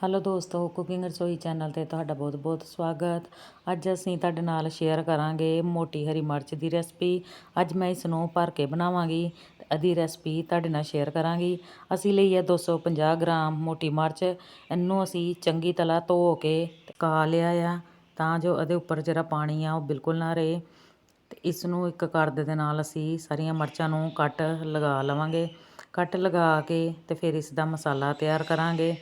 Hello ਦੋਸਤੋ cooking ਰਸੋਈ channel ਤੇ ਤੁਹਾਡਾ ਬਹੁਤ-ਬਹੁਤ ਸਵਾਗਤ। ਅੱਜ ਅਸੀਂ ਤੁਹਾਡੇ ਨਾਲ ਸ਼ੇਅਰ ਕਰਾਂਗੇ ਮੋਟੀ ਹਰੀ ਮਿਰਚ ਦੀ ਰੈਸਪੀ ਅੱਜ ਮੈਂ ਇਸ ਨੂੰ ਭਰ ਕੇ ਬਣਾਵਾਂਗੀ ਤੇ ਰੈਸਪੀ ਤੁਹਾਡੇ ਨਾਲ ਸ਼ੇਅਰ ਕਰਾਂਗੀ। ਅਸੀਂ ਲਈ ਹੈ 250 ਗ੍ਰਾਮ ਮੋਟੀ ਮਿਰਚ। ਇਹਨੂੰ ਅਸੀਂ ਚੰਗੀ ਤਰ੍ਹਾਂ ਧੋ ਕੇ ਤੇ ਕਾ ਲਿਆ ਆ ਤਾਂ ਜੋ ਇਹਦੇ ਉੱਪਰ ਜਿਹੜਾ ਪਾਣੀ ਆ ਉਹ ਬਿਲਕੁਲ ਨਾ ਰਹੇ। ਤੇ ਇਸ ਨੂੰ ਇੱਕ ਕਰਦ ਦੇ ਨਾਲ ਅਸੀਂ ਸਾਰੀਆਂ ਮਿਰਚਾਂ ਨੂੰ ਕੱਟ ਲਗਾ ਲਵਾਂਗੇ। ਕੱਟ ਲਗਾ ਕੇ ਤੇ ਫਿਰ ਇਸ ਦਾ ਮਸਾਲਾ ਤਿਆਰ ਕਰਾਂਗੇ।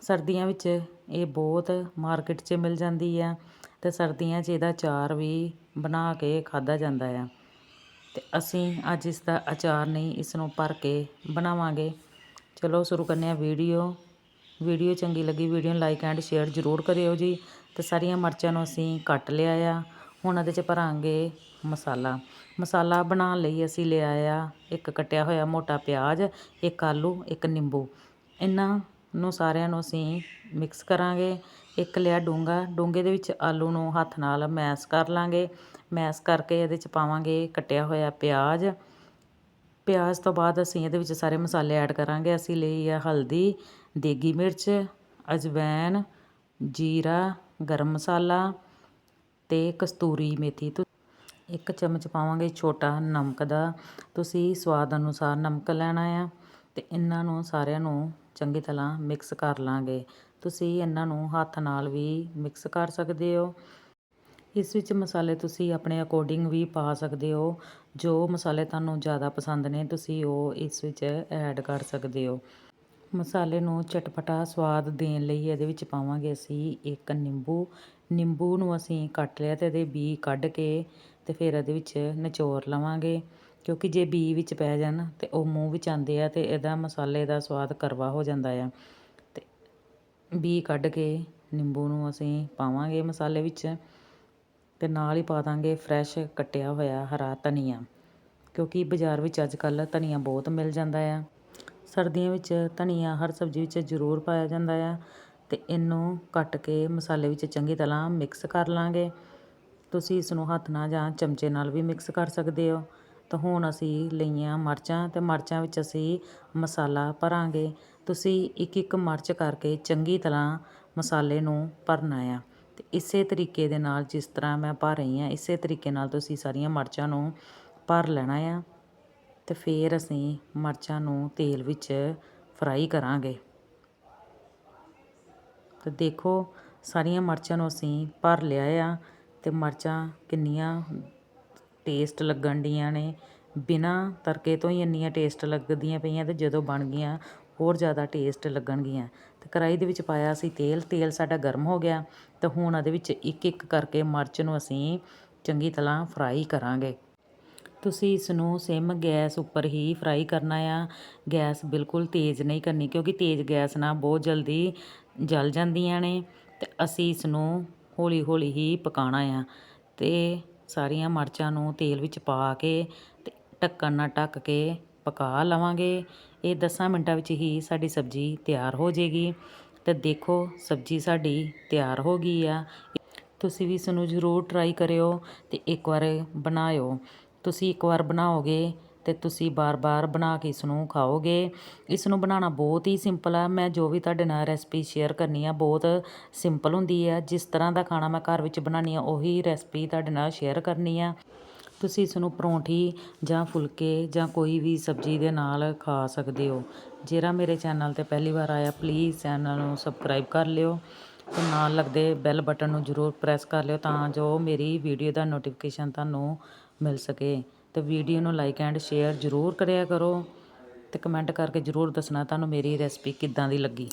ਸਰਦੀਆਂ ਵਿੱਚ ਇਹ ਬਹੁਤ ਮਾਰਕੀਟ 'ਚ ਮਿਲ ਜਾਂਦੀ ਆ ਅਤੇ ਸਰਦੀਆਂ 'ਚ ਇਹਦਾ ਅਚਾਰ ਵੀ ਬਣਾ ਕੇ ਖਾਧਾ ਜਾਂਦਾ ਆ। ਅਤੇ ਅਸੀਂ ਅੱਜ ਇਸ ਦਾ ਅਚਾਰ ਨਹੀਂ, ਇਸ ਨੂੰ ਭਰ ਕੇ ਬਣਾਵਾਂਗੇ। ਚਲੋ ਸ਼ੁਰੂ ਕਰਨੇ ਹਾਂ ਵੀਡੀਓ। ਵੀਡੀਓ ਚੰਗੀ ਲੱਗੀ ਵੀਡੀਓ ਨੂੰ ਲਾਈਕ ਐਂਡ ਸ਼ੇਅਰ ਜ਼ਰੂਰ ਕਰਿਓ ਜੀ। ਅਤੇ ਸਾਰੀਆਂ ਮਿਰਚਾਂ ਨੂੰ ਅਸੀਂ ਕੱਟ ਲਿਆ ਆ। ਹੁਣ ਇਹਦੇ 'ਚ ਭਰਾਂਗੇ ਮਸਾਲਾ। ਮਸਾਲਾ ਬਣਾਉਣ ਲਈ ਅਸੀਂ ਲਿਆ ਆ ਇੱਕ ਕੱਟਿਆ ਹੋਇਆ ਮੋਟਾ ਪਿਆਜ਼, ਇੱਕ ਆਲੂ, ਇੱਕ ਨਿੰਬੂ। ਇਹਨਾਂ ਨੂੰ ਸਾਰਿਆਂ ਨੂੰ ਅਸੀਂ ਮਿਕਸ ਕਰਾਂਗੇ। ਇੱਕ ਲਿਆ ਡੂੰਗਾ ਡੂੰਘੇ ਦੇ ਵਿੱਚ ਆਲੂ ਨੂੰ ਹੱਥ ਨਾਲ ਮੈਸ਼ ਕਰ ਲਾਂਗੇ। ਮੈਸ਼ ਕਰਕੇ ਇਹਦੇ 'ਚ ਪਾਵਾਂਗੇ ਕੱਟਿਆ ਹੋਇਆ ਪਿਆਜ਼। ਪਿਆਜ਼ ਤੋਂ ਬਾਅਦ ਅਸੀਂ ਇਹਦੇ ਵਿੱਚ ਸਾਰੇ ਮਸਾਲੇ ਐਡ ਕਰਾਂਗੇ। ਅਸੀਂ ਲਈ ਆ ਹਲਦੀ, ਦੇਗੀ ਮਿਰਚ, ਅਜਵੈਨ, ਜੀਰਾ, ਗਰਮ ਮਸਾਲਾ ਤੇ ਕਸਤੂਰੀ ਮੇਥੀ। ਇੱਕ ਚਮਚ ਪਾਵਾਂਗੇ ਛੋਟਾ ਨਮਕ ਦਾ। ਤੁਸੀਂ ਸਵਾਦ ਅਨੁਸਾਰ ਨਮਕ ਲੈਣਾ ਆ। ਤੇ ਇਹਨਾਂ ਨੂੰ ਸਾਰਿਆਂ ਨੂੰ ਚੰਗੀ ਤਰ੍ਹਾਂ ਮਿਕਸ ਕਰ ਲਵਾਂਗੇ ਤੁਸੀਂ ਇਹਨਾਂ ਨੂੰ ਹੱਥ ਨਾਲ ਵੀ ਮਿਕਸ ਕਰ ਸਕਦੇ ਹੋ। ਇਸ ਵਿੱਚ ਮਸਾਲੇ ਤੁਸੀਂ ਆਪਣੇ ਅਕੋਰਡਿੰਗ ਵੀ ਪਾ ਸਕਦੇ ਹੋ। ਜੋ ਮਸਾਲੇ ਤੁਹਾਨੂੰ ਜ਼ਿਆਦਾ ਪਸੰਦ ਨੇ, ਤੁਸੀਂ ਉਹ ਇਸ ਵਿੱਚ ਐਡ ਕਰ ਸਕਦੇ ਹੋ। ਮਸਾਲੇ ਨੂੰ ਚਟਪਟਾ ਸਵਾਦ ਦੇਣ ਲਈ ਇਹਦੇ ਵਿੱਚ ਪਾਵਾਂਗੇ ਅਸੀਂ ਇੱਕ ਨਿੰਬੂ। ਨਿੰਬੂ ਨੂੰ ਅਸੀਂ ਕੱਟ ਲਿਆ ਤੇ ਇਹਦੇ ਬੀ ਕੱਢ ਕੇ ਤੇ ਫਿਰ ਇਹਦੇ ਵਿੱਚ ਨਿਚੋੜ ਲਵਾਂਗੇ। ਕਿਉਂਕਿ ਜੇ ਬੀ ਵਿੱਚ ਪੈ ਜਾਣ ਤੇ ਉਹ ਮੂੰਹ ਵਿੱਚ ਆਉਂਦੇ ਆ ਅਤੇ ਇਹਦਾ ਮਸਾਲੇ ਦਾ ਸਵਾਦ ਕਰਵਾ ਹੋ ਜਾਂਦਾ ਆ। ਅਤੇ ਬੀ ਕੱਢ ਕੇ ਨਿੰਬੂ ਨੂੰ ਅਸੀਂ ਪਾਵਾਂਗੇ ਮਸਾਲੇ ਵਿੱਚ ਅਤੇ ਨਾਲ ਹੀ ਪਾ ਦਾਂਗੇ ਫਰੈਸ਼ ਕੱਟਿਆ ਹੋਇਆ ਹਰਾ ਧਨੀਆ। ਕਿਉਂਕਿ ਬਾਜ਼ਾਰ ਵਿੱਚ ਅੱਜ ਕੱਲ੍ਹ ਧਨੀਆ ਬਹੁਤ ਮਿਲ ਜਾਂਦਾ ਆ। ਸਰਦੀਆਂ ਵਿੱਚ ਧਨੀਆ ਹਰ ਸਬਜ਼ੀ ਵਿੱਚ ਜ਼ਰੂਰ ਪਾਇਆ ਜਾਂਦਾ ਆ ਅਤੇ ਇਹਨੂੰ ਕੱਟ ਕੇ ਮਸਾਲੇ ਵਿੱਚ ਚੰਗੀ ਤਰ੍ਹਾਂ ਮਿਕਸ ਕਰ ਲਾਂਗੇ। ਤੁਸੀਂ ਇਸ ਨੂੰ ਹੱਥ ਨਾਲ ਜਾਂ ਚਮਚੇ ਨਾਲ ਵੀ ਮਿਕਸ ਕਰ ਸਕਦੇ ਹੋ। ਤਾਂ ਹੁਣ ਅਸੀਂ ਲਈਆਂ ਮਿਰਚਾਂ ਅਤੇ ਮਿਰਚਾਂ ਵਿੱਚ ਅਸੀਂ ਮਸਾਲਾ ਭਰਾਂਗੇ। ਤੁਸੀਂ ਇੱਕ ਇੱਕ ਮਿਰਚ ਕਰਕੇ ਚੰਗੀ ਤਰ੍ਹਾਂ ਮਸਾਲੇ ਨੂੰ ਭਰਨਾ ਆ। ਅਤੇ ਇਸੇ ਤਰੀਕੇ ਦੇ ਨਾਲ ਜਿਸ ਤਰ੍ਹਾਂ ਮੈਂ ਭਰ ਰਹੀ ਹਾਂ, ਇਸੇ ਤਰੀਕੇ ਨਾਲ ਤੁਸੀਂ ਸਾਰੀਆਂ ਮਿਰਚਾਂ ਨੂੰ ਭਰ ਲੈਣਾ ਆ। ਅਤੇ ਫਿਰ ਅਸੀਂ ਮਿਰਚਾਂ ਨੂੰ ਤੇਲ ਵਿੱਚ ਫਰਾਈ ਕਰਾਂਗੇ। ਤੇ ਦੇਖੋ, ਸਾਰੀਆਂ ਮਿਰਚਾਂ ਨੂੰ ਅਸੀਂ ਭਰ ਲਿਆ ਆ ਅਤੇ ਮਿਰਚਾਂ ਕਿੰਨੀਆਂ ਟੇਸਟ ਲੱਗਣ ਡੀਆਂ ਨੇ। ਬਿਨਾਂ ਤੜਕੇ ਤੋਂ ਹੀ ਇੰਨੀਆਂ ਟੇਸਟ ਲੱਗਦੀਆਂ ਪਈਆਂ ਅਤੇ ਜਦੋਂ ਬਣ ਗਈਆਂ, ਹੋਰ ਜ਼ਿਆਦਾ ਟੇਸਟ ਲੱਗਣਗੀਆਂ। ਤੇ ਕੜਾਹੀ ਦੇ ਵਿੱਚ ਪਾਇਆ ਸੀ ਤੇਲ ਤੇਲ ਸਾਡਾ ਗਰਮ ਹੋ ਗਿਆ। ਤਾਂ ਹੁਣ ਉਹਦੇ ਵਿੱਚ ਇੱਕ ਇੱਕ ਕਰਕੇ ਮਿਰਚ ਨੂੰ ਅਸੀਂ ਚੰਗੀ ਤਰ੍ਹਾਂ ਫਰਾਈ ਕਰਾਂਗੇ। ਤੁਸੀਂ ਇਸ ਨੂੰ ਸਿਮ ਗੈਸ ਉੱਪਰ ਹੀ ਫਰਾਈ ਕਰਨਾ ਆ। ਗੈਸ ਬਿਲਕੁਲ ਤੇਜ਼ ਨਹੀਂ ਕਰਨੀ ਕਿਉਂਕਿ ਤੇਜ਼ ਗੈਸ ਨਾਲ ਬਹੁਤ ਜਲਦੀ ਜਲ ਜਾਂਦੀਆਂ ਨੇ। ਤੇ ਅਸੀਂ ਇਸ ਨੂੰ ਹੌਲੀ ਹੌਲੀ ਹੀ ਪਕਾਉਣਾ ਆ। ਤੇ ਸਾਰੀਆਂ ਮਿਰਚਾਂ ਨੂੰ ਤੇਲ ਵਿੱਚ ਪਾ ਕੇ ਤੇ ਢੱਕਣ ਨਾਲ ਢੱਕ ਕੇ ਪਕਾ ਲਵਾਂਗੇ। ਇਹ 10 ਮਿੰਟਾਂ ਵਿੱਚ ਹੀ ਸਾਡੀ ਸਬਜ਼ੀ ਤਿਆਰ ਹੋ ਜਾਏਗੀ ਤੇ ਦੇਖੋ, ਸਬਜ਼ੀ ਸਾਡੀ ਤਿਆਰ ਹੋ ਗਈ ਆ। ਤੁਸੀਂ ਵੀ ਇਸ ਨੂੰ ਜ਼ਰੂਰ ਟਰਾਈ ਕਰਿਓ ਤੇ ਇੱਕ ਵਾਰ ਬਣਾਇਓ। ਤੁਸੀਂ ਇੱਕ ਵਾਰ ਬਣਾਓਗੇ ਤੇ ਤੁਸੀਂ ਬਾਰ-ਬਾਰ ਬਣਾ ਕੇ ਇਸ ਨੂੰ ਖਾਓਗੇ। ਇਸ ਨੂੰ ਬਣਾਉਣਾ ਬਹੁਤ ਹੀ ਸਿੰਪਲ ਆ। ਮੈਂ ਜੋ ਵੀ ਤੁਹਾਡੇ ਨਾਲ ਰੈਸਪੀ ਸ਼ੇਅਰ ਕਰਨੀ ਆ, ਬਹੁਤ ਸਿੰਪਲ ਹੁੰਦੀ ਆ। ਜਿਸ ਤਰ੍ਹਾਂ ਦਾ ਖਾਣਾ ਮੈਂ ਘਰ ਵਿੱਚ ਬਣਾਉਣੀ ਆ, ਉਹੀ ਰੈਸਪੀ ਤੁਹਾਡੇ ਨਾਲ ਸ਼ੇਅਰ ਕਰਨੀ ਆ। ਤੁਸੀਂ ਇਸ ਨੂੰ ਪਰੌਂਠੀ ਜਾਂ ਫੁਲਕੇ ਜਾਂ ਕੋਈ ਵੀ ਸਬਜ਼ੀ ਦੇ ਨਾਲ ਖਾ ਸਕਦੇ ਹੋ। ਜਿਹੜਾ ਮੇਰੇ ਚੈਨਲ ਤੇ ਪਹਿਲੀ ਵਾਰ ਆਇਆ ਪਲੀਜ਼ ਚੈਨਲ ਨੂੰ ਸਬਸਕ੍ਰਾਈਬ ਕਰ ਲਿਓ ਤੇ ਨਾਲ ਲੱਗਦੇ ਬੈਲ ਬਟਨ ਨੂੰ ਜ਼ਰੂਰ ਪ੍ਰੈਸ ਕਰ ਲਿਓ ਤਾਂ ਜੋ ਮੇਰੀ ਵੀਡੀਓ ਦਾ ਨੋਟੀਫਿਕੇਸ਼ਨ ਤੁਹਾਨੂੰ ਮਿਲ ਸਕੇ। ਅਤੇ ਵੀਡੀਓ ਨੂੰ ਲਾਈਕ ਐਂਡ ਸ਼ੇਅਰ ਜ਼ਰੂਰ ਕਰਿਆ ਕਰੋ ਅਤੇ ਕਮੈਂਟ ਕਰਕੇ ਜ਼ਰੂਰ ਦੱਸਣਾ ਤੁਹਾਨੂੰ ਮੇਰੀ ਰੈਸਪੀ ਕਿੱਦਾਂ ਦੀ ਲੱਗੀ।